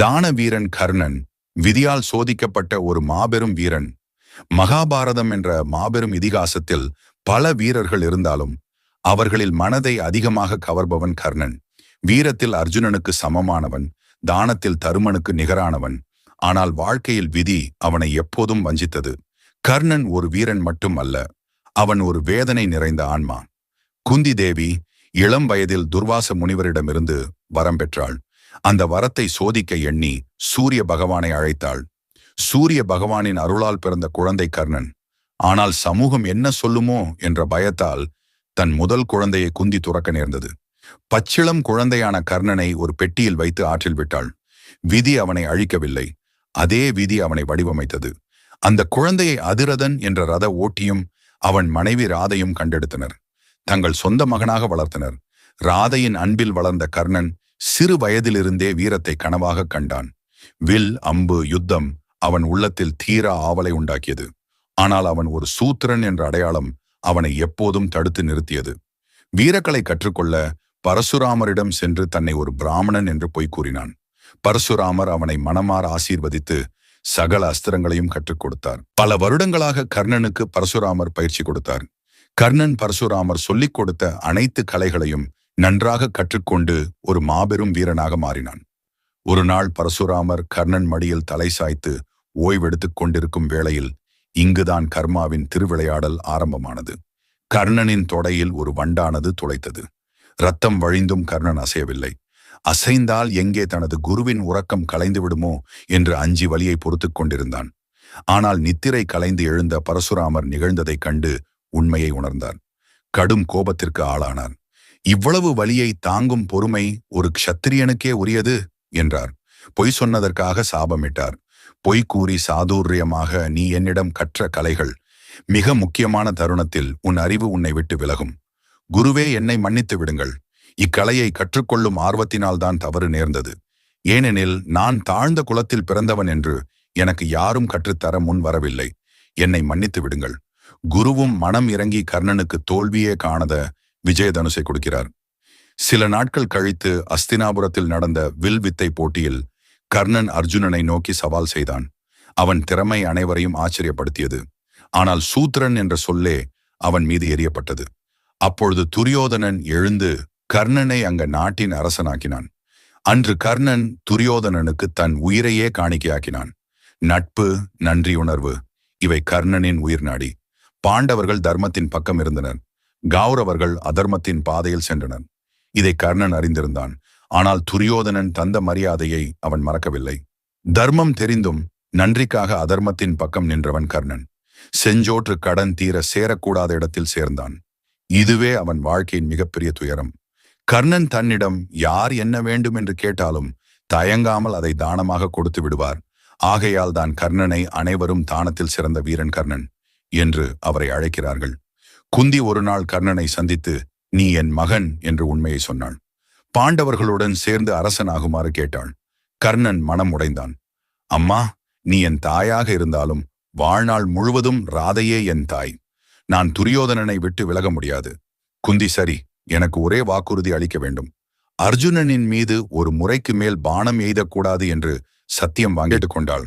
தான வீரன் கர்ணன் விதியால் சோதிக்கப்பட்ட ஒரு மாபெரும் வீரன். மகாபாரதம் என்ற மாபெரும் இதிகாசத்தில் பல வீரர்கள் இருந்தாலும் அவர்களில் மனதை அதிகமாக கவர்பவன் கர்ணன். வீரத்தில் அர்ஜுனனுக்கு சமமானவன் தானத்தில் தருமனுக்கு நிகரானவன். ஆனால் வாழ்க்கையில் விதி அவனை எப்போதும் வஞ்சித்தது. கர்ணன் ஒரு வீரன் மட்டும் அல்ல அவன் ஒரு வேதனை நிறைந்த ஆன்மா. குந்தி தேவி இளம் வயதில் துர்வாச முனிவரிடமிருந்து வரம் பெற்றாள். அந்த வரத்தை சோதிக்க எண்ணி சூரிய பகவானை அழைத்தாள். சூரிய பகவானின் அருளால் பிறந்த குழந்தை கர்ணன். ஆனால் சமூகம் என்ன சொல்லுமோ? என்ற பயத்தால் தன் முதல் குழந்தையை குந்தி துறக்க நேர்ந்தது. பச்சிளம் குழந்தையான கர்ணனை ஒரு பெட்டியில் வைத்து ஆற்றில் விட்டாள். விதி அவனை அழிக்கவில்லை. அதே விதி அவனை வடிவமைத்தது. அந்த குழந்தையை அதிரதன் என்ற ரத ஓட்டியும் அவன் மனைவி ராதையும் கண்டெடுத்தனர். தங்கள் சொந்த மகனாக வளர்த்தனர். ராதையின் அன்பில் வளர்ந்த கர்ணன் சிறு வயதிலிருந்தே வீரத்தை கனவாக கண்டான். வில் அம்பு யுத்தம் அவன் உள்ளத்தில் தீரா ஆவலை உண்டாக்கியது. ஆனால் அவன் ஒரு சூத்திரன் என்ற அடையாளம் அவனை எப்போதும் தடுத்து நிறுத்தியது. வீரக்கலை கற்றுக்கொள்ள பரசுராமரிடம் சென்று தன்னை ஒரு பிராமணன் என்று பொய் கூறினான். பரசுராமர் அவனை மனமாற ஆசீர்வதித்து சகல அஸ்திரங்களையும் கற்றுக் கொடுத்தார். பல வருடங்களாக கர்ணனுக்கு பரசுராமர் பயிற்சி கொடுத்தார். கர்ணன் பரசுராமர் சொல்லிக் கொடுத்த அனைத்து கலைகளையும் நன்றாக கற்றுக்கொண்டு ஒரு மாபெரும் வீரனாக மாறினான். ஒரு நாள் பரசுராமர் கர்ணன் மடியில் தலை சாய்த்து ஓய்வெடுத்துக் கொண்டிருக்கும் வேளையில் இங்குதான் கர்மாவின் திருவிளையாடல் ஆரம்பமானது. கர்ணனின் தொடையில் ஒரு வண்டானது துளைத்தது. ரத்தம் வழிந்தும் கர்ணன் அசையவில்லை. அசைந்தால் எங்கே தனது குருவின் உறக்கம் கலைந்து விடுமோ என்று அஞ்சி வலியை பொறுத்துக் கொண்டிருந்தான். ஆனால் நித்திரை கலைந்து எழுந்த பரசுராமர் நிகழ்ந்ததைக் கண்டு உண்மையை உணர்ந்தார் கடும் கோபத்திற்கு ஆளானார் இவ்வளவு வலியை தாங்கும் பொறுமை ஒரு க்ஷத்திரியனுக்கே உரியது என்றார். பொய் சொன்னதற்காக சாபமிட்டார். பொய் கூறி சாதுரியமாக நீ என்னிடம் கற்ற கலைகள் மிக முக்கியமான தருணத்தில் உன் அறிவு உன்னை விட்டு விலகும். குருவே என்னை மன்னித்து விடுங்கள். இக்கலையை கற்றுக்கொள்ளும் ஆர்வத்தினால்தான் தவறு நேர்ந்தது. ஏனெனில் நான் தாழ்ந்த குலத்தில் பிறந்தவன் என்று எனக்கு யாரும் கற்றுத்தர முன் வரவில்லை. என்னை மன்னித்து விடுங்கள். குருவும் மனம் இறங்கி கர்ணனுக்கு தோல்வியே காணத விஜயதனுசை கொடுக்கிறார். சில நாட்கள் கழித்து அஸ்தினாபுரத்தில் நடந்த வில் வித்தை போட்டியில் கர்ணன் அர்ஜுனனை நோக்கி சவால் செய்தான். அவன் திறமை அனைவரையும் ஆச்சரியப்படுத்தியது. ஆனால் சூத்திரன் என்ற சொல்லே அவன் மீது எரியப்பட்டது. அப்பொழுது துரியோதனன் எழுந்து கர்ணனை அங்க நாட்டின் அரசனாக்கினான். அன்று கர்ணன் துரியோதனனுக்கு தன் உயிரையே காணிக்கையாக்கினான். நட்பு நன்றியுணர்வு இவை கர்ணனின் உயிர் நாடி. பாண்டவர்கள் தர்மத்தின் பக்கம் இருந்தனர். கௌரவர்கள் அதர்மத்தின் பாதையில் சென்றனர். இதை கர்ணன் அறிந்திருந்தான். ஆனால் துரியோதனன் தந்த மரியாதையை அவன் மறக்கவில்லை. தர்மம் தெரிந்தும் நன்றிக்காக அதர்மத்தின் பக்கம் நின்றவன் கர்ணன். செஞ்சோற்று கடன் தீர சேரக்கூடாத இடத்தில் சேர்ந்தான். இதுவே அவன் வாழ்க்கையின் மிகப்பெரிய துயரம். கர்ணன் தன்னிடம் யார் என்ன வேண்டும் என்று கேட்டாலும் தயங்காமல் அதை தானமாக கொடுத்து விடுவார். ஆகையால் தான் கர்ணனை அனைவரும் தானத்தில் சிறந்த வீரன் கர்ணன் என்று அவரை அழைக்கிறார்கள். குந்தி ஒரு நாள் கர்ணனை சந்தித்து நீ என் மகன் என்று உண்மையை சொன்னாள். பாண்டவர்களுடன் சேர்ந்து அரசனாகுமாறு கேட்டாள். கர்ணன் மனம் உடைந்தான். அம்மா நீ என் தாயாக இருந்தாலும் வாழ்நாள் முழுவதும் ராதையே என் தாய். நான் துரியோதனனை விட்டு விலக முடியாது. குந்தி சரி எனக்கு ஒரே வாக்குறுதி அளிக்க வேண்டும். அர்ஜுனனின் மீது ஒரு முறைக்கு மேல் பானம் எய்தக்கூடாது என்று சத்தியம் வாங்கிட்டு கொண்டாள்.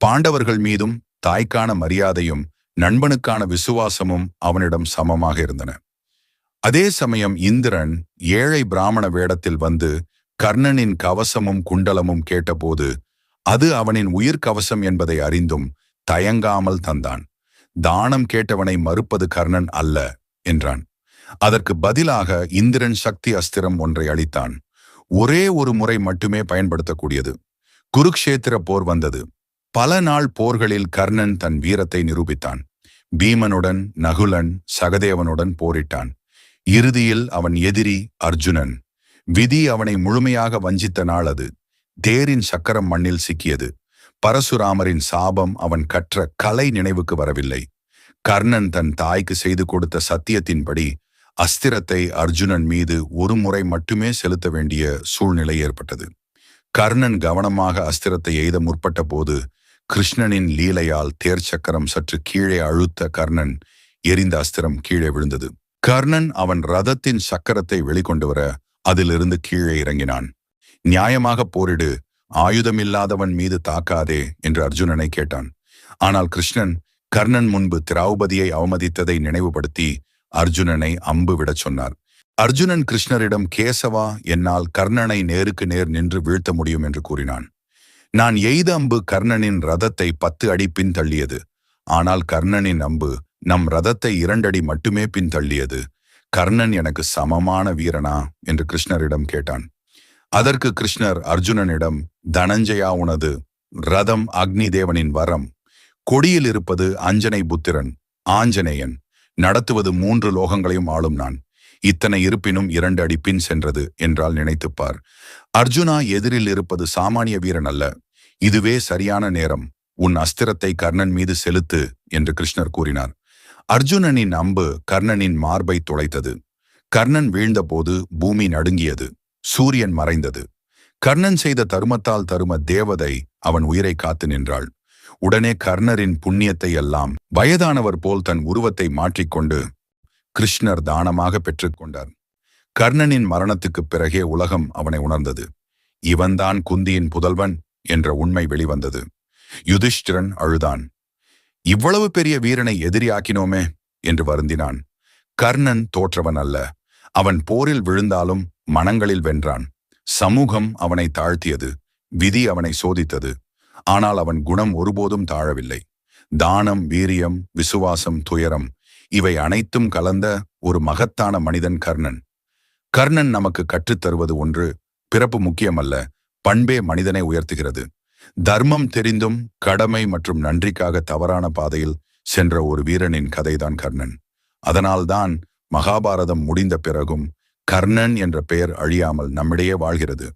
பாண்டவர்கள் மீதும் தாய்க்கான மரியாதையும் நண்பனுக்கான விசுவாசமும் அவனிடம் சமமாக இருந்தன. அதே சமயம் இந்திரன் ஏழை பிராமண வேடத்தில் வந்து கர்ணனின் கவசமும் குண்டலமும் கேட்டபோது அது அவனின் உயிர் கவசம் என்பதை அறிந்தும் தயங்காமல் தந்தான். தானம் கேட்டவனை மறுப்பது கர்ணன் அல்ல என்றான். அதற்கு பதிலாக இந்திரன் சக்தி அஸ்திரம் ஒன்றை அளித்தான். ஒரே ஒரு முறை மட்டுமே பயன்படுத்தக்கூடியது. குருக்ஷேத்திர போர் வந்தது. பல நாள் போர்களில் கர்ணன் தன் வீரத்தை நிரூபித்தான். பீமனுடன் நகுலன் சகதேவனுடன் போரிட்டான். இறுதியில் அவன் எதிரி அர்ஜுனன். விதி அவனை முழுமையாக வஞ்சித்த நாள் அது. தேரின் சக்கரம் மண்ணில் சிக்கியது. பரசுராமரின் சாபம் அவன் கற்ற கலை நினைவுக்கு வரவில்லை. கர்ணன் தன் தாய்க்கு செய்து கொடுத்த சத்தியத்தின்படி அஸ்திரத்தை அர்ஜுனன் மீது ஒரு முறை மட்டுமே செலுத்த வேண்டிய சூழ்நிலை ஏற்பட்டது. கர்ணன் கவனமாக அஸ்திரத்தை எய்த முற்பட்ட போது கிருஷ்ணனின் லீலையால் தேர் சக்கரம் சற்று கீழே அழுத்த கர்ணன் எரிந்த அஸ்திரம் கீழே விழுந்தது. கர்ணன் அவன் ரதத்தின் சக்கரத்தை வெளிக்கொண்டு வர அதிலிருந்து கீழே இறங்கினான். நியாயமாக போரிடு ஆயுதமில்லாதவன் மீது தாக்காதே என்று அர்ஜுனனை கேட்டான். ஆனால் கிருஷ்ணன் கர்ணன் முன்பு திராவுபதியை அவமதித்ததை நினைவுபடுத்தி அர்ஜுனனை அம்பு விடச் சொன்னார். அர்ஜுனன் கிருஷ்ணரிடம் கேசவா என்னால் கர்ணனை நேருக்கு நேர் நின்று வீழ்த்த முடியும் என்று கூறினான். நான் எய்த அம்பு கர்ணனின் ரதத்தை பத்து அடி பின்தள்ளியது. ஆனால் கர்ணனின் அம்பு நம் ரதத்தை இரண்டடி மட்டுமே பின்தள்ளியது. கர்ணன் எனக்கு சமமான வீரனா? என்று கிருஷ்ணரிடம் கேட்டான். அதற்கு கிருஷ்ணர் அர்ஜுனனிடம் தனஞ்சயா உனது ரதம் அக்னி தேவனின் வரம். கொடியில் இருப்பது அஞ்சனை புத்திரன் ஆஞ்சநேயன். நடத்துவது மூன்று லோகங்களையும் ஆளும் நான். இத்தனை இருப்பினும் இரண்டு அடி பின் சென்றது என்றால் நினைத்துப்பார். அர்ஜுனா எதிரில் இருப்பது சாமானிய வீரன் அல்ல. இதுவே சரியான நேரம். உன் அஸ்திரத்தை கர்ணன் மீது செலுத்து என்று கிருஷ்ணர் கூறினார். அர்ஜுனனின் அம்பு கர்ணனின் மார்பை துளைத்தது. கர்ணன் வீழ்ந்தபோது பூமி நடுங்கியது. சூரியன் மறைந்தது. கர்ணன் செய்த தருமத்தால் தரும தேவதை அவன் உயிரை காத்து நின்றாள். உடனே கர்ணரின் புண்ணியத்தை எல்லாம் வயதானவர் போல் தன் உருவத்தை மாற்றிக்கொண்டு கிருஷ்ணர் தானமாக பெற்றுக்கொண்டார். கர்ணனின் மரணத்துக்குப் பிறகே உலகம் அவனை உணர்ந்தது. இவன்தான் குந்தியின் புதல்வன் என்ற உண்மை வெளிவந்தது. யுதிஷ்டிரன் அழுதான். இவ்வளவு பெரிய வீரனை எதிரியாக்கினோமே என்று வருந்தினான். கர்ணன் தோற்றவன் அல்ல. அவன் போரில் விழுந்தாலும் மனங்களில் வென்றான். சமூகம் அவனை தாழ்த்தியது. விதி அவனை சோதித்தது. ஆனால் அவன் குணம் ஒருபோதும் தாழவில்லை. தானம் வீரியம் விசுவாசம் துயரம் இவை அனைத்தும் கலந்த ஒரு மகத்தான மனிதன் கர்ணன். கர்ணன் நமக்கு கற்றுத்தருவது ஒன்று பிறப்பு முக்கியமல்ல பண்பே மனிதனை உயர்த்துகிறது. தர்மம் தெரிந்தும் கடமை மற்றும் நன்றிக்காக தவறான பாதையில் சென்ற ஒரு வீரனின் கதைதான் கர்ணன். அதனால்தான் மகாபாரதம் முடிந்த பிறகும் கர்ணன் என்ற பெயர் அழியாமல் நம்மிடையே வாழ்கிறது.